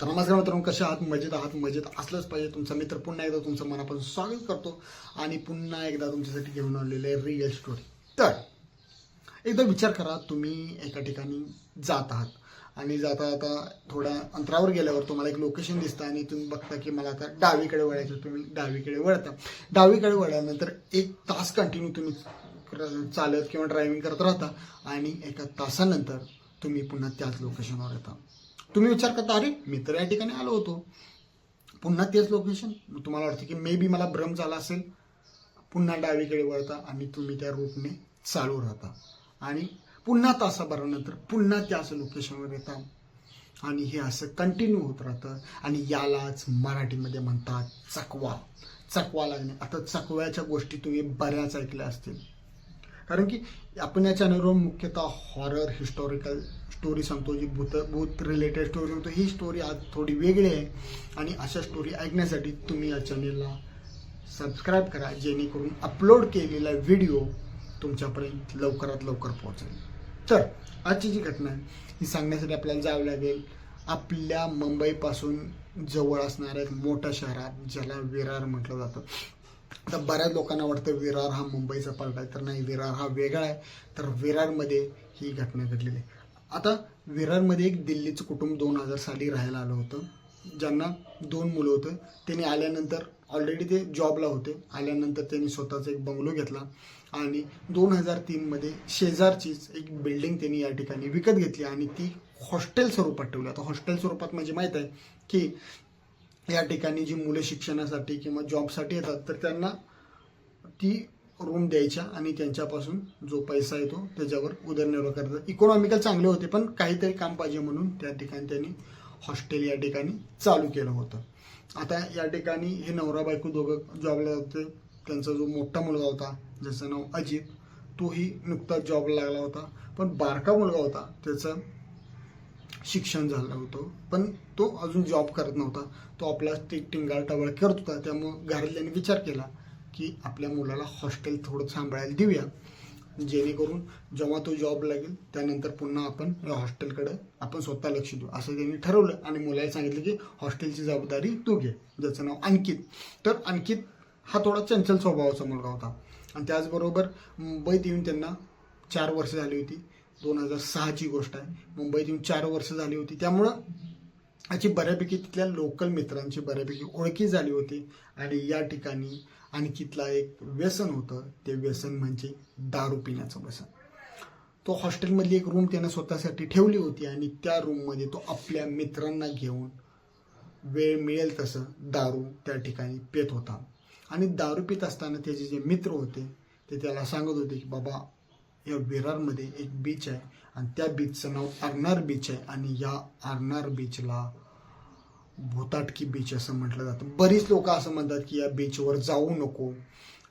तर नमस्कार मित्रांनो कसे आहात? मजेत आहात? मजेत असलंच पाहिजे. तुमचा मित्र पुन्हा एकदा तुमचं मनापासून स्वागत करतो आणि पुन्हा एकदा तुमच्यासाठी घेऊन आलेलं आहे रिअल स्टोरी तर एकदा विचार करा तुम्ही एका ठिकाणी जात आहात आणि जाता जाता थोड्या अंतरावर गेल्यावर तुम्हाला एक लोकेशन दिसतं आणि तुम्ही बघता की मला आता डावीकडे वळायचं तुम्ही डावीकडे वळता. डावीकडे वळल्यानंतर एक तास कंटिन्यू तुम्ही चालत किंवा ड्रायव्हिंग करत राहता आणि एका तासानंतर तुम्ही पुन्हा त्याच लोकेशनवर येता. तुम्ही विचार करता अरे मी तर या ठिकाणी आलो होतो. पुन्हा तेच लोकेशन तुम्हाला वाटतं की मे बी मला भ्रम झाला असेल. पुन्हा डावीकडे वळता आणि तुम्ही त्या रूटने चालू राहता. आणि पुन्हा तासाभरानंतर पुन्हा त्याच लोकेशनवर येता. आणि हे असं कंटिन्यू होत राहतं. आणि यालाच मराठीमध्ये म्हणतात चकवा. चकवा लागणे. आता चकव्याच्या गोष्टी तुम्ही बऱ्याच ऐकल्या असतील. कारण की आपण या चॅनलवर मुख्यतः हॉरर हिस्टॉरिकल स्टोरी सांगतो जी भूत भूत रिलेटेड स्टोरी सांगतो ही स्टोरी आज थोडी वेगळी आहे. आणि अशा स्टोरी ऐकण्यासाठी तुम्ही या चॅनेलला सबस्क्राईब करा जेणेकरून अपलोड केलेला व्हिडिओ तुमच्यापर्यंत लवकरात लवकर पोहोचेल. तर आजची जी घटना आहे ही सांगण्यासाठी आपल्याला जावं लागेल आपल्या मुंबईपासून जवळ असणाऱ्या एक मोठ्या शहरात ज्याला विरार म्हटलं जातं. आता बऱ्याच लोकांना वाटतं विरार हा मुंबईचा पार्ट आहे तर नाही विरार हा वेगळा आहे. तर विरारमध्ये ही घटना घडलेली आहे. आता विरारमध्ये एक दिल्लीचं कुटुंब दोन हजार साली राहायला आलं होतं. ज्यांना दोन मुलं होतं. त्यांनी आल्यानंतर ऑलरेडी ते जॉबला होते. आल्यानंतर त्यांनी स्वतःचा एक बंगलो घेतला. आणि दोन हजार तीनमध्ये शेजारचीच एक बिल्डिंग त्यांनी या ठिकाणी विकत घेतली. आणि ती हॉस्टेल स्वरूपात ठेवली. आता हॉस्टेल स्वरूपात म्हणजे माहीत आहे की या ठिकाणी जी मुलं शिक्षणासाठी किंवा जॉबसाठी येतात तर त्यांना ती रूम द्यायच्या आणि त्यांच्यापासून जो पैसा येतो त्याच्यावर उदरनिर्वाह करतात. इकॉनॉमिकल चांगले होते पण काहीतरी काम पाहिजे म्हणून त्या ठिकाणी त्यांनी हॉस्टेल या ठिकाणी चालू केलं होतं. आता या ठिकाणी हे नवरा बायको दोघं जॉबला होते. त्यांचा जो मोठा मुलगा होता ज्याचं नाव अजित तोही नुकताच जॉबला लागला होता. पण बारका मुलगा होता त्याचं शिक्षण झालं होतं. पण तो अजून जॉब करत नव्हता. तो आपला ते टिंगाळ टवळ करत होता. त्यामुळं घरातल्यांनी विचार केला की आपल्या मुलाला हॉस्टेल थोडं सांभाळायला देऊया. जेणेकरून जेव्हा तो जॉब लागेल त्यानंतर पुन्हा आपण या हॉस्टेलकडे आपण स्वतः लक्ष देऊ. असं त्यांनी ठरवलं आणि मुलाला सांगितलं की हॉस्टेलची जबाबदारी तू घे. ज्याचं नाव अंकित. तर अंकित हा थोडा चंचल स्वभावाचा मुलगा होता. आणि त्याचबरोबर मुंबईत येऊन त्यांना चार वर्ष झाली होती. दोन हजार सहाची गोष्ट आहे. मुंबईत येऊन चार वर्ष झाली होती. त्यामुळं याची बऱ्यापैकी तिथल्या लोकल मित्रांची बऱ्यापैकी ओळखी झाली होती. आणि या ठिकाणी आणखीतला एक व्यसन होतं. ते व्यसन म्हणजे दारू पिण्याचं व्यसन. तो हॉस्टेलमधली एक रूम त्यानं स्वतःसाठी ठेवली होती आणि त्या रूममध्ये तो आपल्या मित्रांना घेऊन वेळ मिळेल तसं दारू त्या ठिकाणी पित होता. आणि दारू पित असताना त्याचे जे मित्र होते ते त्याला सांगत होते की बाबा या विरारमध्ये एक बीच आहे आणि त्या बीचचं नाव अर्नार बीच आहे आणि या अर्नार बीचला भूताटकी बीच असं म्हटलं जातं. बरीच लोक असं म्हणतात की या बीचवर जाऊ नको.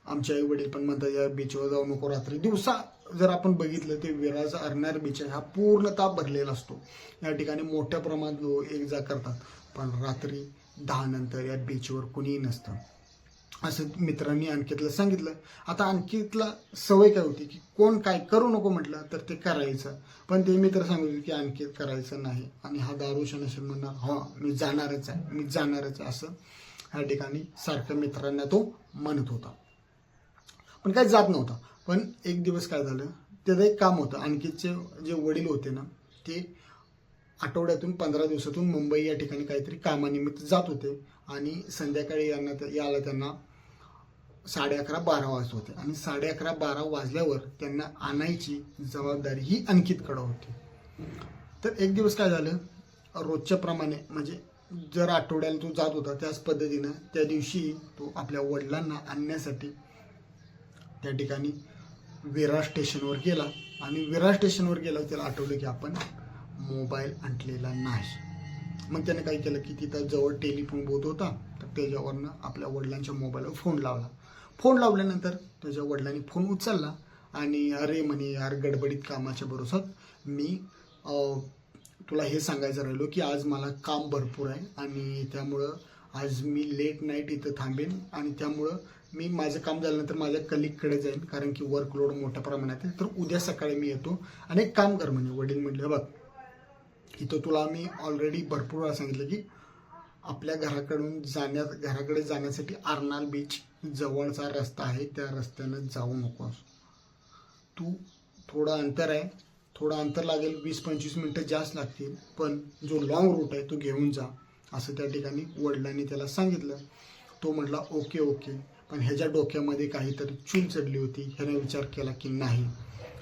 आमचे आई वडील पण म्हणतात या बीचवर जाऊ नको रात्री. दिवसा जर आपण बघितलं ते विराज अर्नार बीच हा पूर्णतः भरलेला असतो. या ठिकाणी मोठ्या प्रमाणात लोक एक जा करतात. पण रात्री दहा नंतर या बीचवर कुणीही नसतं. असं मित्रांनी आणखीतलं सांगितलं. आता आणखीतला सवय काय होती की कोण काय करू नको म्हटलं तर ते करायचं. पण ते मित्र सांगत होते की आणखी करायचं नाही. आणि हा दारू शनशन म्हणणार हा मी जाणारच आहे मी जाणारच आहे असं ह्या ठिकाणी सारखं मित्रांना तो म्हणत होता. पण काय जात नव्हता. पण एक दिवस काय झालं त्याचं एक काम होतं. आणखीचे जे वडील होते ना ते आठवड्यातून पंधरा दिवसातून मुंबई या ठिकाणी काहीतरी कामानिमित्त जात होते. आणि संध्याकाळी यांना यायला त्यांना साडे अकरा बारा वाजत होते. आणि साडे अकरा बारा वाजल्यावर त्यांना आणायची जबाबदारी ही अंकितकडं होती. तर एक दिवस काय झालं? रोजच्या प्रमाणे म्हणजे जर आठवड्याला तो जात होता त्याच पद्धतीनं त्या दिवशी तो आपल्या वडिलांना आणण्यासाठी त्या ठिकाणी विरार स्टेशनवर गेला. आणि विरार स्टेशनवर गेला त्याला आठवलं की आपण मोबाईल आणलेला नाही. मग त्याने काय केलं की तिथं जवळ टेलिफोन बोत होता तर त्याच्यावरनं आपल्या वडिलांच्या मोबाईलवर फोन लावला. फोन लावल्यानंतर त्याच्या वडिलांनी फोन उचलला आणि अरे म्हणे यार गडबडीत कामाच्या भरोसात मी तुला हे सांगायचं राहिलो की आज मला काम भरपूर आहे आणि त्यामुळं आज मी लेट नाईट इथं थांबेन आणि त्यामुळं मी माझं काम झाल्यानंतर माझ्या कलिककडे जाईन कारण की वर्कलोड मोठ्या प्रमाणात आहे. तर उद्या सकाळी मी येतो आणि एक काम कर म्हणे वडील म्हटलं बघ इथं तुला मी ऑलरेडी भरपूर वेळा सांगितलं की आपल्या घराकडून जाण्या घराकडे जाण्यासाठी आर्नाल बीच जवळचा रस्ता आहे. त्या रस्त्यानं जाऊ नकोस तू थोडं अंतर आहे. थोडं अंतर लागेल. वीस पंचवीस मिनटं जास्त लागतील. पण जो लॉंग रूट आहे तो घेऊन जा. असं त्या ठिकाणी वडिलांनी त्याला सांगितलं. तो म्हटला ओके ओके. पण ह्याच्या डोक्यामध्ये काहीतरी चूल चढली होती. ह्याने विचार केला की नाही.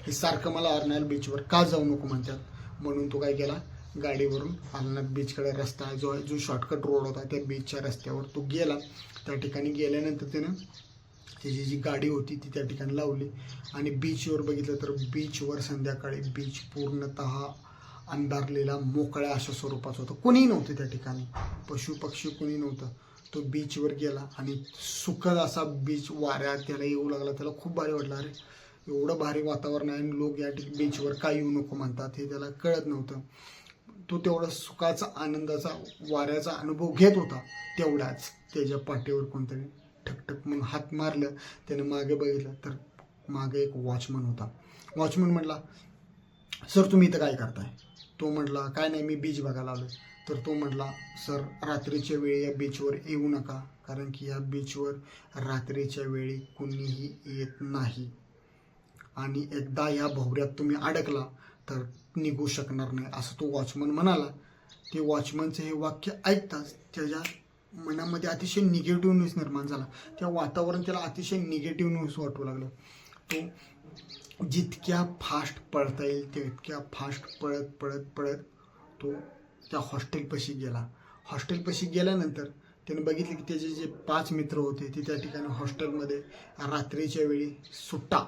हे सारखं मला अर्नाल बीचवर का जाऊ नको म्हणतात. म्हणून तो काय केला? गाडीवरून अर्नाल बीचकडे रस्ता जो आहे. जो शॉर्टकट रोड होता त्या बीचच्या रस्त्यावर तो गेला. त्या ठिकाणी गेल्यानंतर त्यानं त्याची जी गाडी होती ती त्या ठिकाणी लावली. आणि बीचवर बघितलं तर बीचवर संध्याकाळी बीच पूर्णतः अंधारलेला मोकळ्या अशा स्वरूपाचा होता. कोणी नव्हतं त्या ठिकाणी. पशु पक्षी कोणी नव्हतं. तो बीचवर गेला आणि सुखद असा बीच वाऱ्यात त्याला येऊ लागला. त्याला खूप भारी वाटलं. अरे एवढं भारी वातावरण आहे आणि लोक या ठिकाणी बीचवर काय येऊ नको म्हणतात. हे त्याला कळत नव्हतं. तो तेवढा सुखाचा आनंदाचा वाऱ्याचा अनुभव घेत होता. तेवढाच त्याच्या पाठीवर कोणतरी ठकठक म्हणून हात मारलं. त्याने मागे बघितलं तर मागे एक वॉचमन होता. वॉचमन म्हटला सर तुम्ही इथं काय करताय? तो म्हटला काय नाही मी बीच बघायला आलो तर तो म्हटला सर रात्रीच्या वेळी या बीचवर येऊ नका कारण की या बीचवर रात्रीच्या वेळी कुणीही येत नाही. आणि एकदा या भोवऱ्यात तुम्ही अडकला तर निघू शकणार नाही असं तो वॉचमन म्हणाला. ते वॉचमनचं हे वाक्य ऐकताच त्याच्या मनामध्ये अतिशय निगेटिव्ह न्यूज निर्माण झाला. त्या वातावरण त्याला अतिशय निगेटिव्ह न्यूज वाटू लागलं. तो जितक्या फास्ट पळता येईल तितक्या फास्ट पळत पळत पळत तो त्या हॉस्टेलपाशी गेला. हॉस्टेलपाशी गेल्यानंतर त्याने बघितलं की त्याचे जे पाच मित्र होते ते त्या ठिकाणी हॉस्टेलमध्ये रात्रीच्या वेळी सुट्टा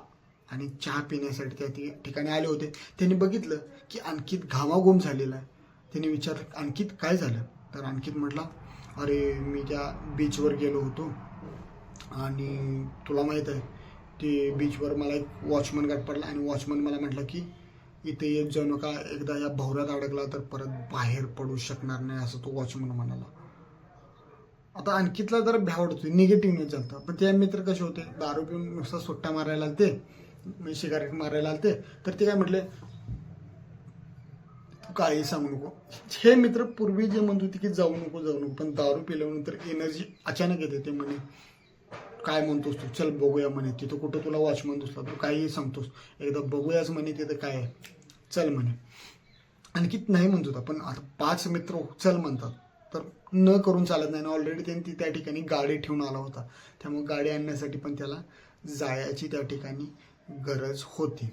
आणि चहा पिण्यासाठी त्या ठिकाणी आले होते. त्यांनी बघितलं की अंकित घामाघूम झालेला आहे. त्यांनी विचारलं अंकित काय झालं? तर अंकित म्हटला अरे मी त्या बीचवर गेलो होतो आणि तुला माहीत आहे ते बीचवर मला एक वॉचमन गाठ पडला आणि वॉचमन मला म्हटलं की इथे येत जाऊ नका एकदा या भवऱ्यात अडकला तर परत बाहेर पडू शकणार नाही असं तो वॉचमन म्हणाला. आता आणखीतला जर भ्यावडतो निगेटिव्ह निगेटिव्हनेस झालता पण ते मित्र कसे होते? दारू पिऊन नुसता सुट्ट्या मारायला ते म्हणजे सिगारेट मारायला आलते तर ते काय म्हटले तू काही सांगू नको. हे मित्र पूर्वी जे म्हणत होते की जाऊ नको जाऊ नको पण दारू पिल्यानंतर एनर्जी अचानक येते ते म्हणे काय म्हणतोस तू? चल बघूया म्हणे तिथं कुठं तुला वॉचमन दिसला तू काहीही सांगतोस. एकदा बघूयाच म्हणे तिथं काय आहे. चल म्हणे. आणखी नाही म्हणत होता पण आता पाच मित्र चल म्हणतात. तर न करून चालत नाही. ऑलरेडी त्यांनी ती त्या ठिकाणी गाडी ठेवून आला होता. त्यामुळे गाडी आणण्यासाठी पण त्याला जायची त्या ठिकाणी गरज होती.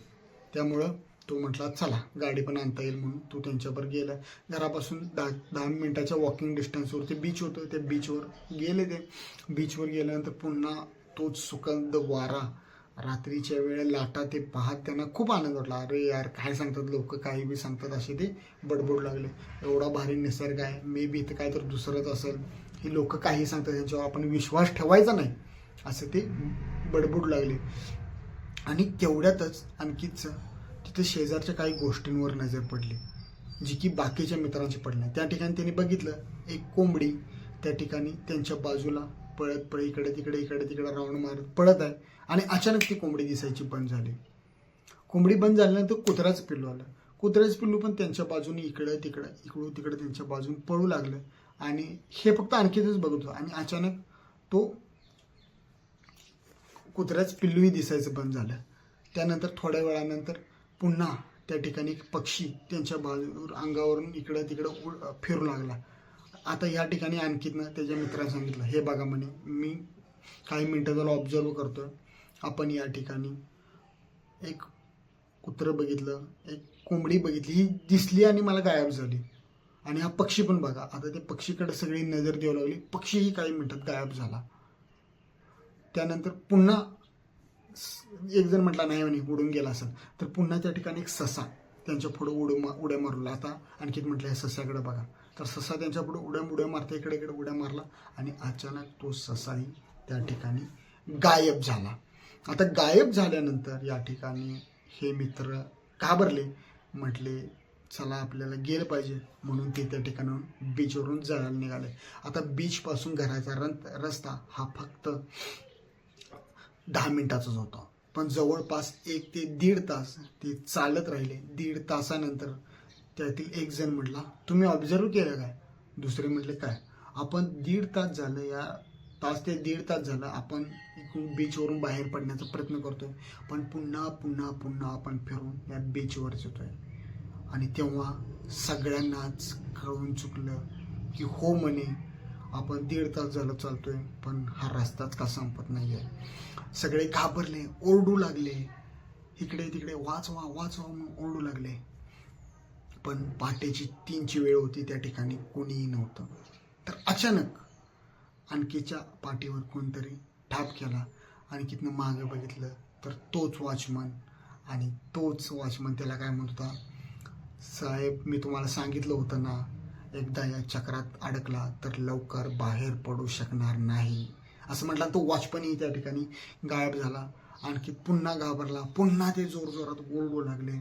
त्यामुळं तो म्हटला चला गाडी पण आणता येईल म्हणून. तो त्यांच्यावर गेला. घरापासून दहा दहा मिनिटाच्या वॉकिंग डिस्टन्सवर ते बीच होतं. त्या बीचवर गेले ते. बीचवर गेल्यानंतर पुन्हा तोच सुगंध वारा रात्रीच्या वेळेला लाटा ते पाहत त्यांना खूप आनंद वाटला. अरे यार काय सांगतात लोक? काही बी सांगतात असे ते बडबड लागले. एवढा भारी निसर्ग आहे. मे बी इथं काय तर दुसरंच असेल. हे लोक काही सांगतात त्यांच्यावर आपण विश्वास ठेवायचा नाही. असं ते बडबड लागले. आणि तेवढ्यातच आणखीच तिथे शेजारच्या काही गोष्टींवर नजर पडली जी की बाकीच्या मित्रांची पडली त्या ठिकाणी त्यांनी बघितलं एक कोंबडी त्या ठिकाणी त्यांच्या बाजूला पळत पळत इकडे तिकडे इकडे तिकडे राऊंड मारत पळत आहे आणि अचानक ती कोंबडी दिसायची बंद झाली. कोंबडी बंद झाल्यानंतर कुत्र्याचं पिल्लू आलं. कुत्र्याचं पिल्लू पण त्यांच्या बाजूने इकडं तिकडं इकडून तिकडं त्यांच्या बाजून पळू लागलं. आणि हे फक्त आणखीच बघत होतं. आणि अचानक तो कुत्र्याचं पिल्लूही दिसायचं बंद झालं. त्यानंतर थोड्या वेळानंतर पुन्हा त्या ठिकाणी एक पक्षी त्यांच्या बाजूवर अंगावरून इकडं तिकडं फिरू लागला. आता या ठिकाणी आणखीनं त्याच्या मित्राने सांगितलं हे बघा म्हणे मी काही मिनटं त्याला ऑब्झर्व करतोय. आपण या ठिकाणी एक कुत्रं बघितलं एक कोंबडी बघितली ही दिसली आणि मला गायब झाली. आणि हा पक्षी पण बघा आता त्या पक्षीकडे सगळी नजर देऊ लागली. पक्षीही काही मिनटात गायब झाला. त्यानंतर पुन्हा एक जण म्हटला नाही म्हणे उडून गेला असेल. तर पुन्हा त्या ठिकाणी एक ससा त्यांच्या पुढे उडू मा उड्या मारला. आता आणखी म्हटलं या सस्याकडे बघा. तर ससा त्यांच्या पुढे उड्या उड्या मारता इकडे इकडे उड्या मारला आणि अचानक तो ससाही त्या ठिकाणी गायब झाला. आता गायब झाल्यानंतर या ठिकाणी हे मित्र घाबरले म्हटले चला आपल्याला गेलं पाहिजे. म्हणून ते त्या ठिकाणाहून बीचवरून जळायला निघाले. आता बीचपासून घराचा रं रस्ता हा फक्त दहा मिनिटाचाच होता. पण जवळपास एक ते दीड तास ते चालत राहिले. दीड तासानंतर त्यातील एक जण म्हटला तुम्ही ऑब्झर्व केलं काय? दुसरे म्हटले काय? आपण दीड तास झालं या तास ते दीड तास झालं आपण इकडून बीचवरून बाहेर पडण्याचा प्रयत्न करतोय. पण पुन्हा पुन्हा पुन्हा आपण फिरून या बीचवरच येतोय. आणि तेव्हा सगळ्यांनाच कळून चुकलं की हो म्हणे आपण दीड तास झालं चालतोय पण हा रस्ताच का संपत नाही आहे सगळे घाबरले ओरडू लागले. इकडे तिकडे वाचवा वाचवा म्हणून ओरडू लागले. पण पहाटेची तीनची वेळ होती त्या ठिकाणी कोणीही नव्हतं. तर अचानक आणखीच्या पाठीवर कोणतरी ठाप केला. आणि कितनं मागं बघितलं तर तोच वॉचमन. आणि तोच वॉचमन त्याला काय म्हणत होता? साहेब मी तुम्हाला सांगितलं होतं ना एकदा या चक्रात अडकला तर लवकर बाहेर पडू शकणार नाही. असं म्हटलं तो वॉचपनही त्या ठिकाणी गायब झाला. आणखी पुन्हा घाबरला. पुन्हा ते जोर जोरात ओरडू लागले.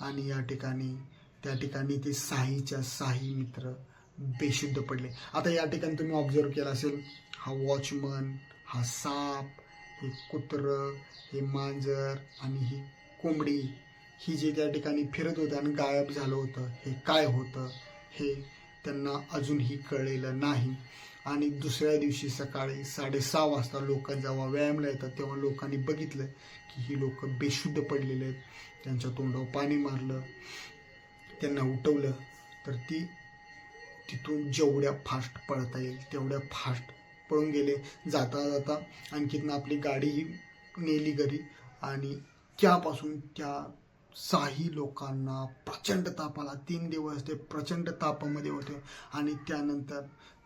आणि या ठिकाणी त्या ठिकाणी ते साहीच्या साही मित्र बेशुद्ध पडले. आता या ठिकाणी तुम्ही ऑब्झर्व केला असेल हा वॉचमन हा साप हे कुत्रं हे मांजर आणि ही कोंबडी ही जे त्या ठिकाणी फिरत होतं आणि गायब झालं होतं हे काय होतं? हे त्यांना अजूनही कळलेलं नाही. आणि दुसऱ्या दिवशी सकाळी साडेसहा वाजता लोक जेव्हा व्यायामला येतात तेव्हा लोकांनी बघितलं की ही लोक बेशुद्ध पडलेले आहेत. त्यांच्या तोंडावर पाणी मारलं त्यांना उठवलं. तर ती तिथून जेवढ्या फास्ट पळता येईल तेवढ्या फास्ट पळून गेले. जाता जाता आणखीन आपली गाडीही नेली घरी. आणि त्यापासून त्या साही लोकांना प्रचंड ताप आला तीन दिवस ते प्रचंड तापामध्ये होते. आणि त्यानंतर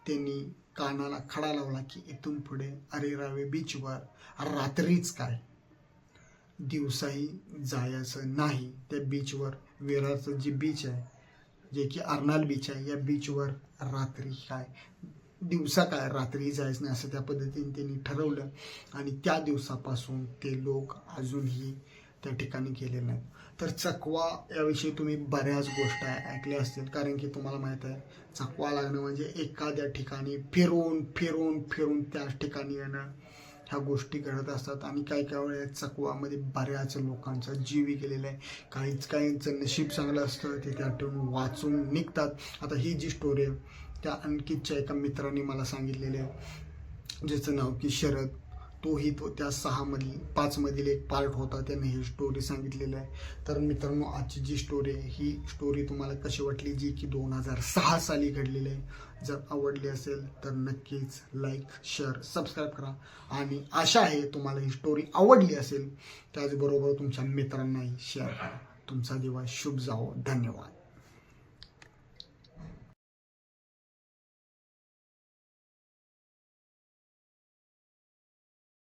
त्यांनी कानाला खडा लावला की इथून पुढे अरेरावे बीचवर रात्रीच काय? दिवसाही जायचं नाही. त्या बीचवर विरारचं जे बीच आहे जे की अर्नाल बीच आहे या बीचवर रात्री काय? दिवसा काय? रात्री जायचं नाही असं त्या पद्धतीने त्यांनी ठरवलं. आणि त्या दिवसापासून ते लोक अजूनही त्या ठिकाणी गेले नाहीत. तर चकवा याविषयी तुम्ही बऱ्याच गोष्ट ऐकल्या असतील. कारण की तुम्हाला माहीत आहे चकवा लागणं म्हणजे एखाद्या ठिकाणी फिरून फिरून फिरून त्याच ठिकाणी येणं. ह्या गोष्टी घडत असतात आणि काही काही वेळेस चकवामध्ये बऱ्याच लोकांचा जीवी गेलेला आहे. काहीच काहींचं नशीब चांगलं असतं ते त्या ठेवून वाचून निघतात. आता ही जी स्टोरी आहे त्या आणखीच्या एका मित्राने मला सांगितलेली आहे ज्याचं नाव की शरद. तोही तो त्या सहामधील पाचमधील एक पार्ट होता त्याने ही स्टोरी सांगितलेली आहे. तर मित्रांनो आजची जी स्टोरी आहे ही स्टोरी तुम्हाला कशी वाटली? जी की दोन हजार सहा साली घडलेली आहे. जर आवडली असेल तर नक्कीच लाईक शेअर सबस्क्राईब करा. आणि आशा आहे तुम्हाला ही स्टोरी आवडली असेल त्याचबरोबर तुमच्या मित्रांनाही शेअर करा. तुमचा दिवस शुभ जावो. धन्यवाद.